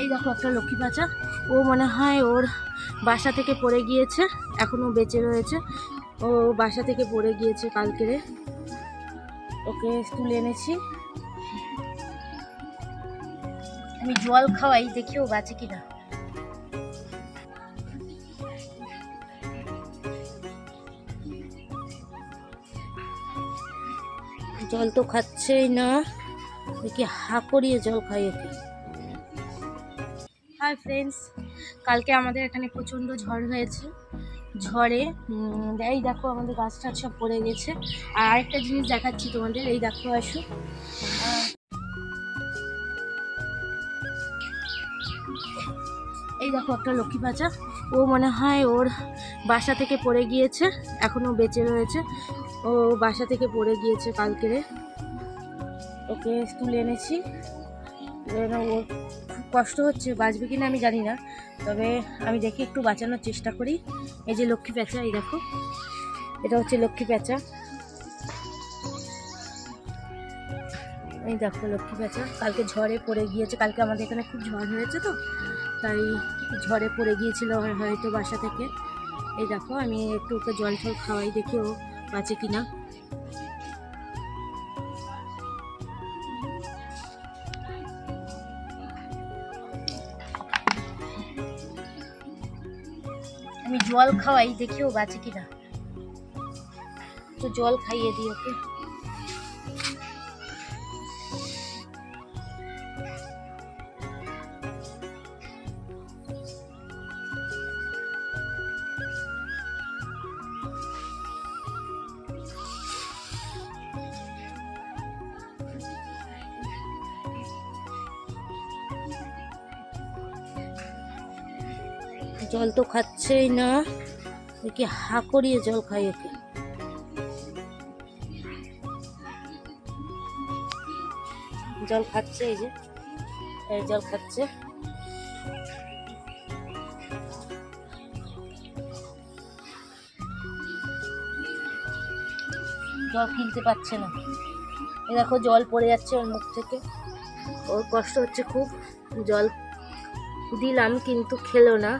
এই দেখো একটা লক্ষ্মী বাচ্চা ও মনে হয় ওর বাসা থেকে পড়ে গিয়েছে এখনও বেঁচে রয়েছে। ও বাসা থেকে পড়ে গিয়েছে কালকেরে ওকে তুলে এনেছি। আমি জল খাওয়াই, দেখি ও বাঁচে কিনা। জল তো খাচ্ছেই না। দেখি হা করিয়ে জল খাই ওকে হাই ফ্রেন্ডস, কালকে আমাদের এখানে প্রচণ্ড ঝড় হয়েছে। ঝড়ে এই দেখো আমাদের গাছ টাছ সব পড়ে গেছে। আর আরেকটা জিনিস দেখাচ্ছি তোমাদের, এই দেখো আসো। এই দেখো একটা লক্ষ্মী বাচ্চা ও মনে হয় ওর বাসা থেকে পড়ে গিয়েছে, এখনও বেঁচে রয়েছে। ও বাসা থেকে পড়ে গিয়েছে কালকেরে। ওকে তুলে এনেছি। কষ্ট হচ্ছে, বাঁচবে কিনা আমি জানি না। তবে আমি দেখি, একটু বাঁচানোর চেষ্টা করি। এই যে লক্ষ্মী প্যাঁচা, এই দেখো। এটা হচ্ছে লক্ষ্মী প্যাঁচা। এই দেখো লক্ষ্মী প্যাঁচা। কালকে ঝড়ে পড়ে গিয়েছে, কালকে আমাদের এখানে খুব ঝড় হয়েছে তো, তাই ঝড়ে পড়ে গিয়েছিল হয়তো বাসা থেকে। এই দেখো, আমি একটু ওকে জল টল খাওয়াই, দেখি ও বাঁচে কিনা। আমি জল খাওয়াই দেখি ও বাঁচে কিনা। তো জল খাইয়ে দিই ওকে। জল তো খাচ্ছেই না। দেখি হা করিয়ে জল খাই ওকে জল খাচ্ছে এই যে, এই জল খাচ্ছে। জল কিনতে পারছে না। এই দেখো জল পড়ে যাচ্ছে ওর মুখ থেকে। ওর কষ্ট হচ্ছে খুব। জল দিলাম কিন্তু খেলো না।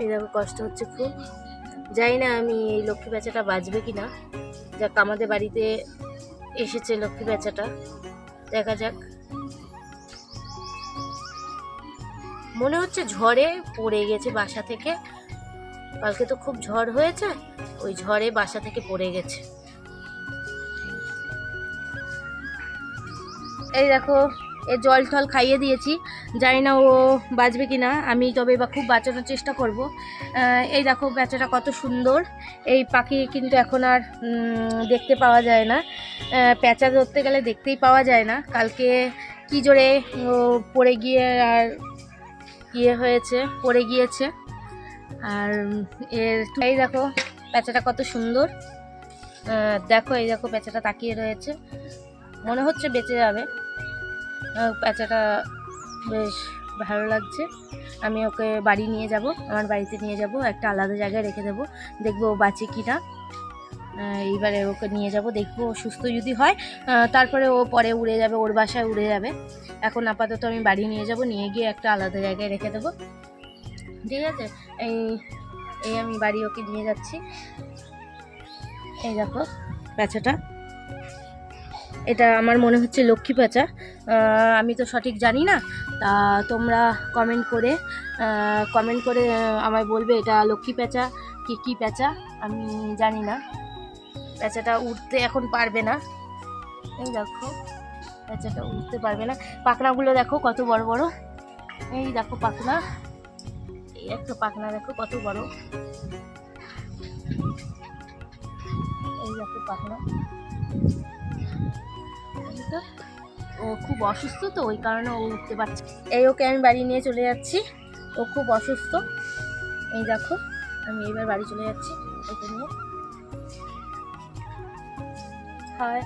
এই দেখো কষ্ট হচ্ছে খুব। জানি না আমি এই লক্ষ্মী বেচাটা বাঁচবে কি না যাক, আমাদের বাড়িতে এসেছে লক্ষ্মী বেচাটা। দেখা যাক। মনে হচ্ছে ঝড়ে পড়ে গেছে বাসা থেকে। কালকে তো খুব ঝড় হয়েছে, ওই ঝড়ে বাসা থেকে পড়ে গেছে। এই দেখো এ জল টল খাইয়ে দিয়েছি। জানি না ও বাঁচবে কি না আমি তবে বা খুব বাঁচানোর চেষ্টা করব। এই দেখো বেচাটা কত সুন্দর। এই পাখি কিন্তু এখন আর দেখতে পাওয়া যায় না। প্যাঁচা ধরতে গেলে দেখতেই পাওয়া যায় না। কালকে কি জোরে পড়ে গিয়ে আর ইয়ে হয়েছে, পড়ে গিয়েছে। আর, এর এই দেখো প্যাঁচাটা কত সুন্দর। দেখো এই দেখো প্যাঁচাটা তাকিয়ে রয়েছে। মনে হচ্ছে বেঁচে যাবে। প্যাঁচাটা বেশ ভালো লাগছে। আমি ওকে বাড়ি নিয়ে যাব, আমার বাড়িতে নিয়ে যাব, একটা আলাদা জায়গায় রেখে দেবো, দেখব ও বাঁচে কি না এইবারে ওকে নিয়ে যাব, দেখব সুস্থ যদি হয় তারপরে ও পরে উড়ে যাবে, ওর বাসায় উড়ে যাবে। এখন আপাতত আমি বাড়ি নিয়ে যাব, নিয়ে গিয়ে একটা আলাদা জায়গায় রেখে দেবো। ঠিক আছে? এই এই আমি বাড়ি ওকে নিয়ে যাচ্ছি। এই দেখো, প্যাঁচাটা। এটা আমার মনে হচ্ছে লক্ষ্মী আহ, আমি তো সঠিক জানি না। তা তোমরা কমেন্ট করে কমেন্ট করে আমায় বলবে এটা লক্ষ্মী প্যাঁচা কি কী প্যাঁচা আমি জানি না। প্যাঁচাটা উঠতে এখন পারবে না। এই দেখো প্যাঁচাটা উঠতে পারবে না। পাখনাগুলো দেখো কত বড় বড়। এই দেখো পাখনা। এই একটা পাখনা দেখো কত বড়। এই দেখো পাখনা। বুঝলে? ও খুব অসুস্থ তো, ওই কারণে ও উঠতে পারছে এই ওকে আমি বাড়ি নিয়ে চলে যাচ্ছি। ও খুব অসুস্থ। এই দেখো, আমি এবার বাড়ি চলে যাচ্ছি। ওকে নিয়ে। হয়